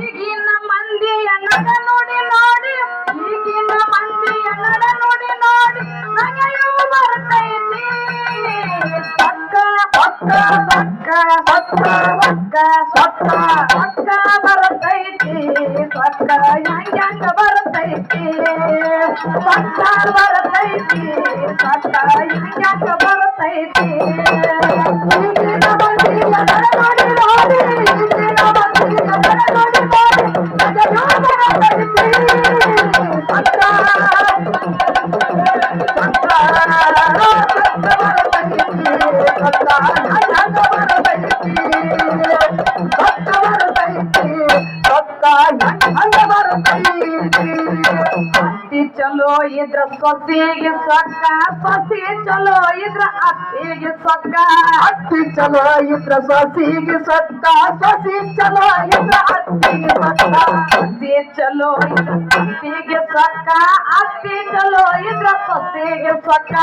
ಈಗಿನ ಮಂದಿಯ ನಡ ನೋಡಿ ನೋಡಿ ಈಗಿನ ಮಂದಿಯ ನಡ ನೋಡಿ ನೋಡಿ ನಗೆಯೂ ಬರ್ತೈತಿ ಸಕ್ಕ ಸಕ್ಕ ಸಕ್ಕ ಸಕ್ಕ ಸಕ್ಕ ಸಕ್ಕ ಸಕ್ಕ ಬರ್ತೈತಿ ಸಕ್ಕ ಹೆಂಗ ಬರ್ತೈತಿ பட்டார் வரத்தைத்தி. பட்டார் இனியாக்க வரத்தைத்தி ಚಲೋ ಇದ್ರ ಸೊಸಿಗೆ ಸೊಕ್ಕ, ಸೊಸಿ ಚಲೋ ಇದ್ರ ಅತ್ತಿಗೆ ಸೊಕ್ಕ. ಅತ್ತಿ ಚಲೋ ಇದ್ರ ಸೊಸಿಗೆ ಸೊಕ್ಕ, ಸೊಸಿ ಚಲೋ ಇದ್ರ ಅತ್ತಿಗೆ ಸೊಕ್ಕ. ಅತ್ತಿ ಚಲೋ ಅತ್ತಿಗೆ ಸೊಕ್ಕ ಅತ್ತಿ ಚಲೋ ಇದ್ರ ಸೊಸಿಗೆ ಸೊಕ್ಕ.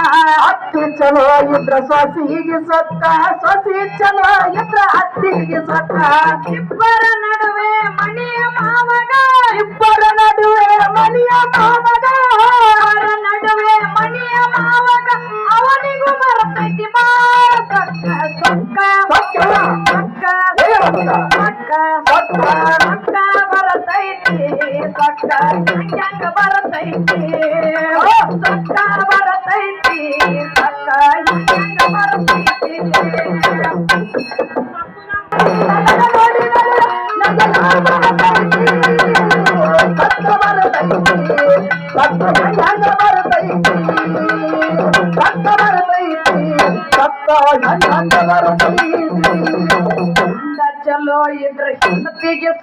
ಅತ್ತಿ ಚಲೋ ಇದ್ರ ಸೊಸಿಗೆ ಸೊಕ್ಕ, ಸೊಸಿ ಚಲೋ ಇದ್ರ ಅತ್ತಿಗೆ ಸೊಕ್ಕ. ಬರ್ತೈತಿ ಸೊಕ್ಕ ಹೆಂಗ ಬರ್ತೈತಿ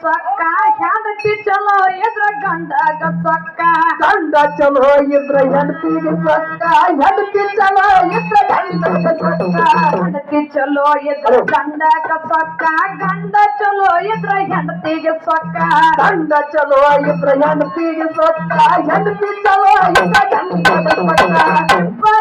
ಸೊಕ್ಕ ಹೆಂಡತಿ ಚಲೋ ಇದ್ರ ಗಂಡಗ ಸೊಕ್ಕ ಗಂಡ ಚಲೋ ಇದ್ರ ಹೆಂಡತಿಗೆ ಸೊಕ್ಕ ಹೆಂಡತಿ ಚಲೋ ಇದ್ರ ಗಂಡಗೆ ಸೊಕ್ಕ ಹೆಂಡತಿ ಚಲೋ ಇದ್ರ ಗಂಡಗ ಸೊಕ್ಕ ಗಂಡ ಚಲೋ ಇದ್ರ ಹೆಂಡತಿಗೆ ಸೊಕ್ಕ ಗಂಡ ಚಲೋ ಇದ್ರ ಹೆಂಡತಿಗೆ ಸೊಕ್ಕ ಹೆಂಡತಿ ಚಲೋ ಇದ್ರ ಗಂಡ ಸೊಕ್ಕ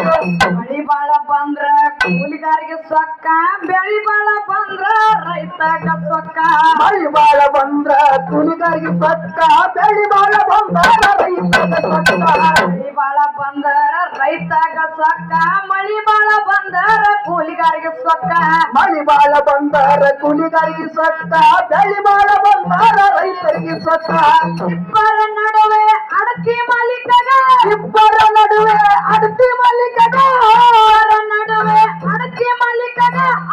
ಕೂಲಿಗಾರಿಗೆ ಸೊಕ್ಕ ಬೆಳಿ ಬಾಳ ಬಂದ್ರ ರೈತಗ ಸೊಕ್ಕ. ಮಳಿ ಬಾಳ ಬಂದ್ರ ಹುಲಿಗಾರಿಗೆ ಸೊಕ್ಕ ಬೆಳಿ ಬಾಳ ಬಂದ್ರ ರೈತಗ ಸೊಕ್ಕ. ಬೆಳಿ ಬಾಳ ಬಂದ್ರ ರೈತಗ ಸೊಕ್ಕ ಮಳಿ ಬಾಳ ಬಂದ್ರ ಕೂಲಿಗಾರಿಗೆ ಸೊಕ್ಕ. ಮಳಿ ಬಾಳ ಬಂದಾರ ಕೂಲಿಗಾರಿಗೆ ಸ್ವಕ್ಕ ಬೆಳಿ ಬಾಳ ಬಂದಾರ ರೈತರಿಗೆ ಸೊಕ್ಕ. ಇಬ್ಬರ ನಡುವೆ ಅಡತಿ ಮಾಲೀಕಗ. ಇಬ್ಬರ ನಡುವೆ ಅಡತಿ ಮಲ್ಲಿಕಗ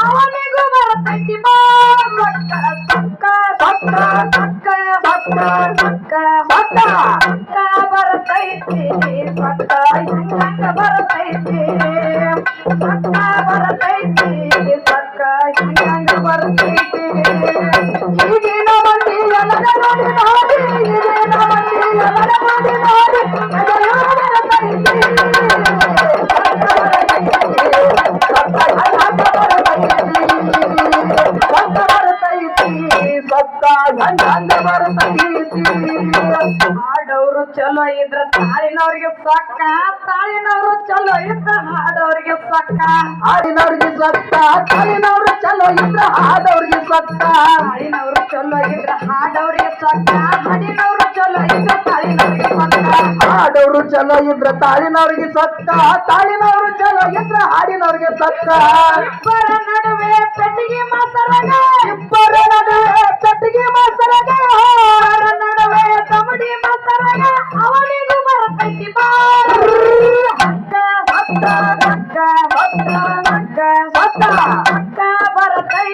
ಅವನಿಗೂ ಬರ್ತೈತಿ ಮಕ್ಕ ಸಕ್ಕ ಸಕ್ಕ ಸಕ್ಕ ಸಕ್ಕ ಸಕ್ಕ ಸಕ್ಕ ಸಕ್ಕ ಬರ್ತೈತಿ, ಸಕ್ಕ ಹೆಂಗ ಬರ್ತೈತಿ, ಸಕ್ಕ ಬರ್ತೈತಿ ಹಿಂಗ ಹೆಂಗ ಬರ್ತೈತಿ. ಹಾಡೋರು ಚಲೋ ಇದ್ರ ತಾಳಿನವ್ರಿಗೆ ಸಕ್ಕ ತಾಳಿನವ್ರು ಚಲೋ ಇದ್ರ ಹಾಡೋರಿಗೆ ಸಕ್ಕ ಹಾಡಿನವ್ರಿಗೆ ಸತ್ತ ತಾಳಿನವ್ರು ಚಲೋ ಇದ್ರ ಹಾಡವ್ರಿಗೆ ಸತ್ತ ಹಾಡಿನವ್ರು ಚಲೋ ಇದ್ರ ಹಾಡವ್ರಿಗೆ ಸತ್ತ ಹಾಡಿನವ್ರು ಚಲೋ ಇದ್ರ ತಾಳಿನವ್ರಿಗೆ ಸತ್ತ ಹಾಡೋರು ಚಲೋ ಇದ್ರ ತಾಳಿನವ್ರಿಗೆ ಸತ್ತ ತಾಳಿನವ್ರು ಚಲೋ ಇದ್ರ ಹಾಡಿನವ್ರಿಗೆ ಸತ್ತ ನಡುವೆ பரத்தை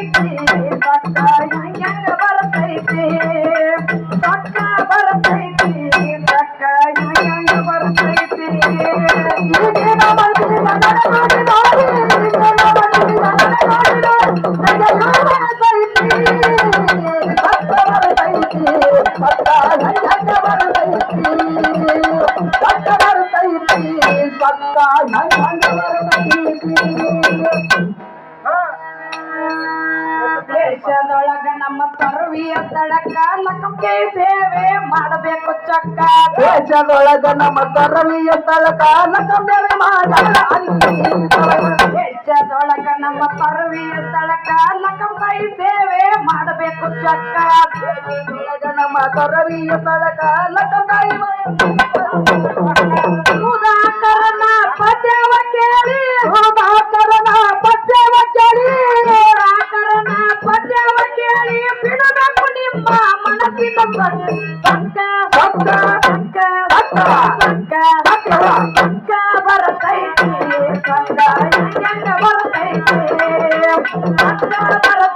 ತರುವಿಯ ತಳಕ ಲಕ್ಕಕ್ಕೆ ಸೇವೆ ಮಾಡಬೇಕು ಚಕ್ಕ ದೇಶದೊಳಗ ನಮ್ಮ ತರವಿಯ ಸ್ಥಳಕ ಲಕಂಬೆರೆ ಮಾಡಲ್ಲ ಅಂತಿ ದೇಶದೊಳಗ ನಮ್ಮ ತರುವಿಯ ತಳಕ ಲಕ್ಕಂಕೈ ಸೇವೆ ಮಾಡಬೇಕು ಚಕ್ಕ ದೇಶದೊಳಗ ನಮ್ಮ ತರವಿಯ ಸ್ಥಳಕ ಲಕಂಬಾಯಿ ಸುಧಾಕರನ I'm not gonna let you go.